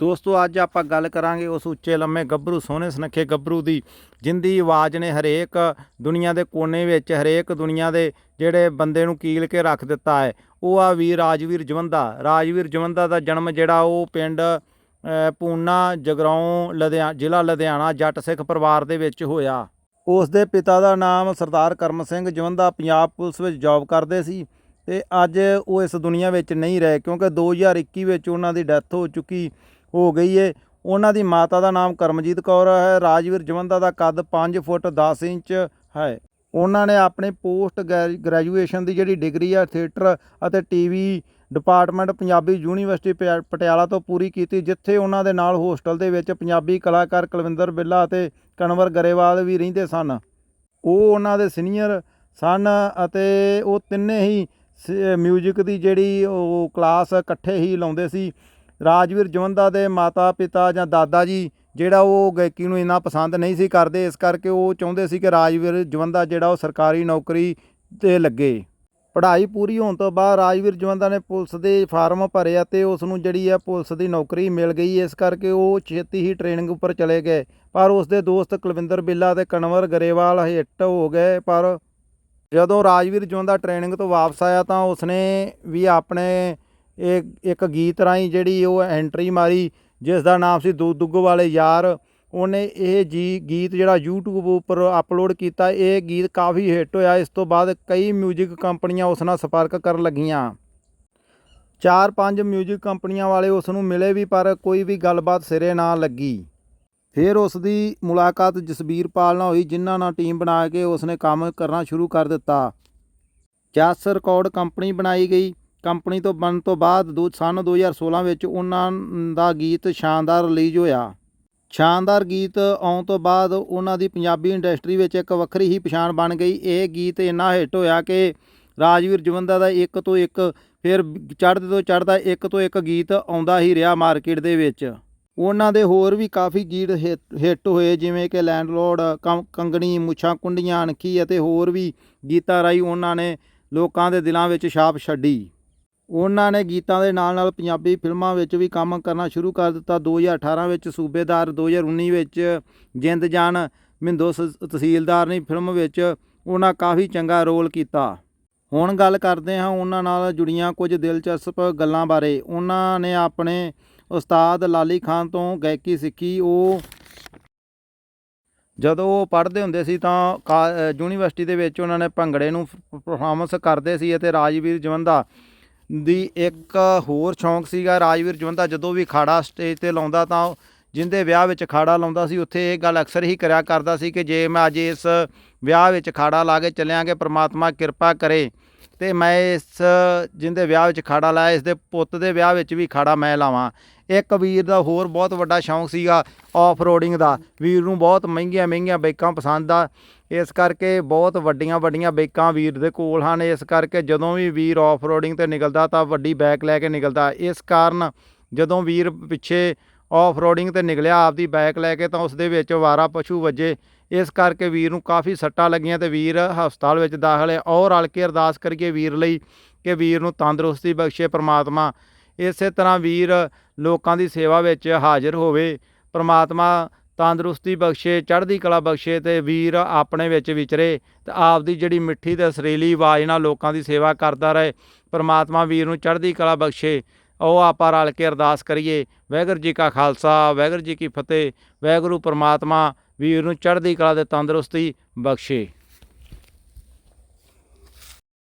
ਦੋਸਤੋ, ਅੱਜ ਆਪਾਂ ਗੱਲ ਕਰਾਂਗੇ ਉਸ ਉੱਚੇ ਲੰਮੇ ਗੱਭਰੂ, ਸੋਹਣੇ ਸੁਨੱਖੇ ਗੱਭਰੂ ਦੀ, ਜਿੰਦੀ ਆਵਾਜ਼ ਨੇ ਹਰੇਕ ਦੁਨੀਆ ਦੇ ਕੋਨੇ ਵਿੱਚ, ਹਰੇਕ ਦੁਨੀਆ ਦੇ ਜਿਹੜੇ ਬੰਦੇ ਨੂੰ ਕੀਲ ਕੇ ਰੱਖ ਦਿੱਤਾ ਹੈ। ਉਹ ਆ ਵੀਰ ਰਾਜਵੀਰ ਜਵੰਦਾ। ਰਾਜਵੀਰ ਜਵੰਦਾ ਦਾ ਜਨਮ ਜਿਹੜਾ, ਉਹ ਪਿੰਡ ਪੂਨਾ, ਜਗਰਾਉਂ, ਲੁਧਿਆ, ਜ਼ਿਲ੍ਹਾ ਲੁਧਿਆਣਾ, ਜੱਟ ਸਿੱਖ ਪਰਿਵਾਰ ਦੇ ਵਿੱਚ ਹੋਇਆ। ਉਸ ਦੇ ਪਿਤਾ ਦਾ ਨਾਮ ਸਰਦਾਰ ਕਰਮ ਸਿੰਘ ਜਵੰਦਾ ਪੰਜਾਬ ਪੁਲਿਸ ਵਿੱਚ ਜੌਬ ਕਰਦੇ ਸੀ ਤੇ ਅੱਜ ਉਹ ਇਸ ਦੁਨੀਆ ਵਿੱਚ ਨਹੀਂ ਰਹੇ, ਕਿਉਂਕਿ 2021 ਵਿੱਚ ਉਹਨਾਂ ਦੀ ਡੈਥ ਹੋ ਚੁੱਕੀ। ਹੋ ਗਈ ਏ। ਉਹਨਾਂ ਦੀ ਮਾਤਾ ਦਾ ਨਾਮ ਕਰਮਜੀਤ ਕੌਰ ਹੈ। ਰਾਜਵੀਰ ਜਵੰਦਾ ਦਾ ਕੱਦ 5 ਫੁੱਟ 10 ਇੰਚ ਹੈ। ਉਹਨਾਂ ਨੇ ਆਪਣੇ ਪੋਸਟ ਗ੍ਰੈ- ਗ੍ਰੈਜੂਏਸ਼ਨ ਦੀ ਜਿਹੜੀ ਡਿਗਰੀ ਹੈ ਥੀਏਟਰ ਅਤੇ ਟੀਵੀ ਡਿਪਾਰਟਮੈਂਟ ਪੰਜਾਬੀ ਯੂਨੀਵਰਸਿਟੀ ਪਿਆ- ਪਟਿਆਲਾ ਤੋਂ ਪੂਰੀ ਕੀਤੀ, ਜਿੱਥੇ ਉਹਨਾਂ ਦੇ ਨਾਲ ਹੋਸਟਲ ਦੇ ਵਿੱਚ ਪੰਜਾਬੀ ਕਲਾਕਾਰ ਕੁਲਵਿੰਦਰ ਬਿੱਲਾ ਅਤੇ ਕਨਵਰ ਗਰੇਵਾਲ ਵੀ ਰਹਿੰਦੇ ਸਨ। ਉਹ ਉਹਨਾਂ ਦੇ ਸੀਨੀਅਰ ਸਨ ਅਤੇ ਉਹ ਤਿੰਨੇ ਹੀ ਮਿਊਜ਼ਿਕ ਦੀ ਜਿਹੜੀ ਉਹ ਕਲਾਸ ਇਕੱਠੇ ਹੀ ਲਾਉਂਦੇ ਸੀ। ਰਾਜਵੀਰ ਜਵੰਦਾ ਦੇ ਮਾਤਾ ਪਿਤਾ ਜਾਂ ਦਾਦਾ ਜੀ, ਜਿਹੜਾ ਉਹ ਗਾਇਕੀ ਨੂੰ ਇੰਨਾ ਪਸੰਦ ਨਹੀਂ ਸੀ ਕਰਦੇ, ਇਸ ਕਰਕੇ ਉਹ ਚਾਹੁੰਦੇ ਸੀ ਕਿ ਰਾਜਵੀਰ ਜਵੰਦਾ ਜਿਹੜਾ ਉਹ ਸਰਕਾਰੀ ਨੌਕਰੀ ਤੇ ਲੱਗੇ। ਪੜ੍ਹਾਈ ਪੂਰੀ ਹੋਣ ਤੋਂ ਬਾਅਦ ਰਾਜਵੀਰ ਜਵੰਦਾ ਨੇ ਪੁਲਿਸ ਦੇ ਫਾਰਮ ਭਰੇ ਅਤੇ ਉਸ ਨੂੰ ਜਿਹੜੀ ਹੈ ਪੁਲਿਸ ਦੀ ਨੌਕਰੀ ਮਿਲ ਗਈ। ਇਸ ਕਰਕੇ ਉਹ ਛੇਤੀ ਹੀ ਟ੍ਰੇਨਿੰਗ ਉੱਪਰ ਚਲੇ ਗਏ। ਪਰ ਉਸ ਦੇ ਦੋਸਤ ਕੁਲਵਿੰਦਰ ਬਿੱਲਾ ਤੇ ਕਨਵਰ ਗਰੇਵਾਲ ਹਿੱਟ ਹੋ ਗਏ। ਪਰ ਜਦੋਂ ਰਾਜਵੀਰ ਜਵੰਦਾ ਟ੍ਰੇਨਿੰਗ ਤੋਂ ਵਾਪਸ ਆਇਆ ਤਾਂ ਉਸਨੇ ਵੀ ਆਪਣੇ ਇੱਕ ਇੱਕ ਗੀਤ ਰਾਹੀਂ ਜਿਹੜੀ ਉਹ ਐਂਟਰੀ ਮਾਰੀ ਜਿਸ ਦਾ ਨਾਮ ਸੀ ਦੋ ਦੁੱਗ ਵਾਲੇ ਯਾਰ ਉਹਨੇ ਇਹ ਜੀ ਗੀਤ ਜਿਹੜਾ YouTube ਉੱਪਰ ਅਪਲੋਡ ਕੀਤਾ ਇਹ ਗੀਤ ਕਾਫੀ ਹਿੱਟ ਹੋਇਆ ਇਸ ਤੋਂ ਬਾਅਦ ਕਈ 뮤직 ਕੰਪਨੀਆਂ ਉਸ ਨਾਲ ਸੰਪਰਕ ਕਰਨ ਲੱਗੀਆਂ ਚਾਰ ਪੰਜ 뮤직 ਕੰਪਨੀਆਂ ਵਾਲੇ ਉਸ ਨੂੰ ਮਿਲੇ ਵੀ ਪਰ ਕੋਈ ਵੀ ਗੱਲਬਾਤ ਸਿਰੇ ਨਾ ਲੱਗੀ ਫਿਰ ਉਸ ਦੀ ਮੁਲਾਕਾਤ ਜਸਬੀਰ ਪਾਲ ਨਾਲ ਹੋਈ ਜਿਨ੍ਹਾਂ ਨਾਲ ਟੀਮ ਬਣਾ ਕੇ ਉਸਨੇ ਕੰਮ ਕਰਨਾ ਸ਼ੁਰੂ ਕਰ ਦਿੱਤਾ ਜਸ ਰਿਕਾਰਡ ਕੰਪਨੀ ਬਣਾਈ ਗਈ ਕੰਪਨੀ ਤੋਂ ਬਣਨ ਤੋਂ ਬਾਅਦ ਦੋ, ਸਨ 2016 ਵਿੱਚ ਉਹਨਾਂ ਦਾ ਗੀਤ ਸ਼ਾਨਦਾਰ ਰਿਲੀਜ਼ ਹੋਇਆ। ਸ਼ਾਨਦਾਰ ਗੀਤ ਆਉਣ ਤੋਂ ਬਾਅਦ ਉਹਨਾਂ ਦੀ ਪੰਜਾਬੀ ਇੰਡਸਟਰੀ ਵਿੱਚ ਇੱਕ ਵੱਖਰੀ ਹੀ ਪਛਾਣ ਬਣ ਗਈ। ਇਹ ਗੀਤ ਇੰਨਾ ਹਿੱਟ ਹੋਇਆ ਕਿ ਰਾਜਵੀਰ ਜਵੰਦਾ ਦਾ ਇੱਕ ਤੋਂ ਇੱਕ, ਫਿਰ ਚੜ੍ਹਦੇ ਤੋਂ ਚੜ੍ਹਦਾ ਇੱਕ ਤੋਂ ਇੱਕ ਗੀਤ ਆਉਂਦਾ ਹੀ ਰਿਹਾ ਮਾਰਕੀਟ ਦੇ ਵਿੱਚ। ਉਹਨਾਂ ਦੇ ਹੋਰ ਵੀ ਕਾਫੀ ਗੀਤ ਹਿੱਟ ਹਿੱਟ ਹੋਏ, ਜਿਵੇਂ ਕਿ ਲੈਂਡਲੋਰਡ ਕੰਗਣੀ, ਮੁੱਛਾਂ ਕੁੰਡੀਆਂ, ਅਣਖੀ ਅਤੇ ਹੋਰ ਵੀ ਗੀਤਾਂ ਰਾਹੀਂ ਉਹਨਾਂ ਨੇ ਲੋਕਾਂ ਦੇ ਦਿਲਾਂ ਵਿੱਚ ਛਾਪ ਛੱਡੀ। ਉਹਨਾਂ ਨੇ ਗੀਤਾਂ ਦੇ ਨਾਲ ਨਾਲ ਪੰਜਾਬੀ ਫਿਲਮਾਂ ਵਿੱਚ ਵੀ ਕੰਮ ਕਰਨਾ ਸ਼ੁਰੂ ਕਰ ਦਿੱਤਾ। 2018 ਵਿੱਚ ਸੂਬੇਦਾਰ 2019 ਵਿੱਚ ਜਿੰਦ ਜਾਨ, ਮਿੰਦੋ ਸ- ਤਹਿਸੀਲਦਾਰ ਨੇ ਫਿਲਮ ਵਿੱਚ ਉਹਨਾਂ ਕਾਫੀ ਚੰਗਾ ਰੋਲ ਕੀਤਾ। ਹੁਣ ਗੱਲ ਕਰਦੇ ਹਾਂ ਉਹਨਾਂ ਨਾਲ ਜੁੜੀਆਂ ਕੁਝ ਦਿਲਚਸਪ ਗੱਲਾਂ ਬਾਰੇ। ਉਹਨਾਂ ਨੇ ਆਪਣੇ ਉਸਤਾਦ ਲਾਲੀ ਖਾਨ ਤੋਂ ਗਾਇਕੀ ਸਿੱਖੀ। ਉਹ ਜਦੋਂ ਉਹ ਪੜ੍ਹਦੇ ਹੁੰਦੇ ਸੀ ਤਾਂ ਕਾ- ਯੂਨੀਵਰਸਿਟੀ ਦੇ ਵਿੱਚ ਉਹਨਾਂ ਨੇ ਭੰਗੜੇ ਨੂੰ ਪਰਫਾਰਮੈਂਸ ਕਰਦੇ ਸੀ ਅਤੇ ਰਾਜਵੀਰ ਜਵੰਦਾ ਦੀ ਇੱਕ ਹੋਰ ਸ਼ੌਂਕ ਸੀਗਾ ਰਾਜਵੀਰ ਜਵੰਦਾ ਜਦੋਂ ਵੀ ਖਾੜਾ ਸਟੇਜ ਤੇ ਲਾਉਂਦਾ ਤਾਂ ਉਹ ਜਿੰਦੇ ਵਿਆਹ ਵਿੱਚ ਖਾੜਾ ਲਾਉਂਦਾ ਸੀ, ਉੱਥੇ ਇਹ ਗੱਲ ਅਕਸਰ ਹੀ ਕਰਿਆ ਕਰਦਾ ਸੀ ਕਿ ਜੇ ਮੈਂ ਅੱਜ ਇਸ ਵਿਆਹ ਵਿੱਚ ਖਾੜਾ ਲਾ ਕੇ ਚੱਲਿਆਂਗੇ, ਪ੍ਰਮਾਤਮਾ ਕਿਰਪਾ ਕਰੇ ਤੇ ਮੈਂ ਇਸ ਜਿੰਦੇ ਵਿਆਹ ਵਿੱਚ ਖਾੜਾ ਲਾਇਆ, ਇਸ ਦੇ ਪੁੱਤ ਦੇ ਵਿਆਹ ਵਿੱਚ ਵੀ ਖਾੜਾ ਮੈਂ ਲਾਵਾਂ। ਇੱਕ ਵੀਰ ਦਾ ਹੋਰ ਬਹੁਤ ਵੱਡਾ ਸ਼ੌਂਕ ਸੀਗਾ ਆਫ ਰੋਡਿੰਗ ਦਾ, ਵੀਰ ਨੂੰ ਬਹੁਤ ਮਹਿੰਗੀਆਂ ਮਹਿੰਗੀਆਂ ਬਾਈਕਾਂ ਪਸੰਦ ਆ ਇਸ ਕਰਕੇ ਬਹੁਤ ਵੱਡੀਆਂ ਵੱਡੀਆਂ ਬਾਈਕਾਂ ਵੀਰ ਦੇ ਕੋਲ ਹਨ। ਇਸ ਕਰਕੇ ਜਦੋਂ ਵੀ ਵੀਰ ਆਫ ਰੋਡਿੰਗ ਤੇ ਨਿਕਲਦਾ ਤਾਂ ਵੱਡੀ ਬੈਕ ਲੈ ਕੇ ਨਿਕਲਦਾ। ਇਸ ਕਾਰਨ ਜਦੋਂ ਵੀਰ ਪਿੱਛੇ ਆਫ ਰੋਡਿੰਗ ਤੇ ਨਿਕਲਿਆ, ਆਪਦੀ ਬੈਕ ਲੈ ਕੇ ਤਾਂ ਉਸ ਦੇ ਵਿੱਚ ਵਾਰਾ ਪਸ਼ੂ ਵੱਜੇ। ਇਸ ਕਰਕੇ ਵੀਰ ਨੂੰ ਕਾਫੀ ਸੱਟਾਂ ਲੱਗੀਆਂ ਤੇ ਵੀਰ ਹਸਪਤਾਲ ਵਿੱਚ ਦਾਖਲ ਹੈ। ਔਰ ਰਲ ਕੇ ਅਰਦਾਸ ਕਰੀਏ ਵੀਰ ਲਈ ਕਿ ਵੀਰ ਨੂੰ ਤੰਦਰੁਸਤੀ ਬਖਸ਼ੇ ਪ੍ਰਮਾਤਮਾ। ਇਸੇ ਤਰ੍ਹਾਂ ਵੀਰ ਲੋਕਾਂ ਦੀ ਸੇਵਾ ਵਿੱਚ ਹਾਜ਼ਰ ਹੋਵੇ, ਪ੍ਰਮਾਤਮਾ ਤੰਦਰੁਸਤੀ ਬਖਸ਼ੇ, ਚੜ੍ਹਦੀ ਕਲਾ ਬਖਸ਼ੇ ਤੇ ਵੀਰ ਆਪਣੇ ਵਿੱਚ ਵਿਚਰੇ ਤੇ ਆਪਦੀ ਜਿਹੜੀ ਮਿੱਠੀ ਤੇ ਅਸਰੀਲੀ ਆਵਾਜ਼ ਨਾਲ ਲੋਕਾਂ ਦੀ ਸੇਵਾ ਕਰਦਾ ਰਹੇ। ਪਰਮਾਤਮਾ ਵੀਰ ਨੂੰ ਚੜ੍ਹਦੀ ਕਲਾ ਬਖਸ਼ੇ, ਉਹ ਆਪਾਂ ਰਲ ਕੇ ਅਰਦਾਸ ਕਰੀਏ। ਵਾਹਿਗੁਰੂ ਜੀ ਕਾ ਖਾਲਸਾ, ਵਾਹਿਗੁਰੂ ਜੀ ਕੀ ਫਤਿਹ। ਵਾਹਿਗੁਰੂ ਪਰਮਾਤਮਾ ਵੀਰ ਨੂੰ ਚੜ੍ਹਦੀ ਕਲਾ ਤੇ ਤੰਦਰੁਸਤੀ ਬਖਸ਼ੇ।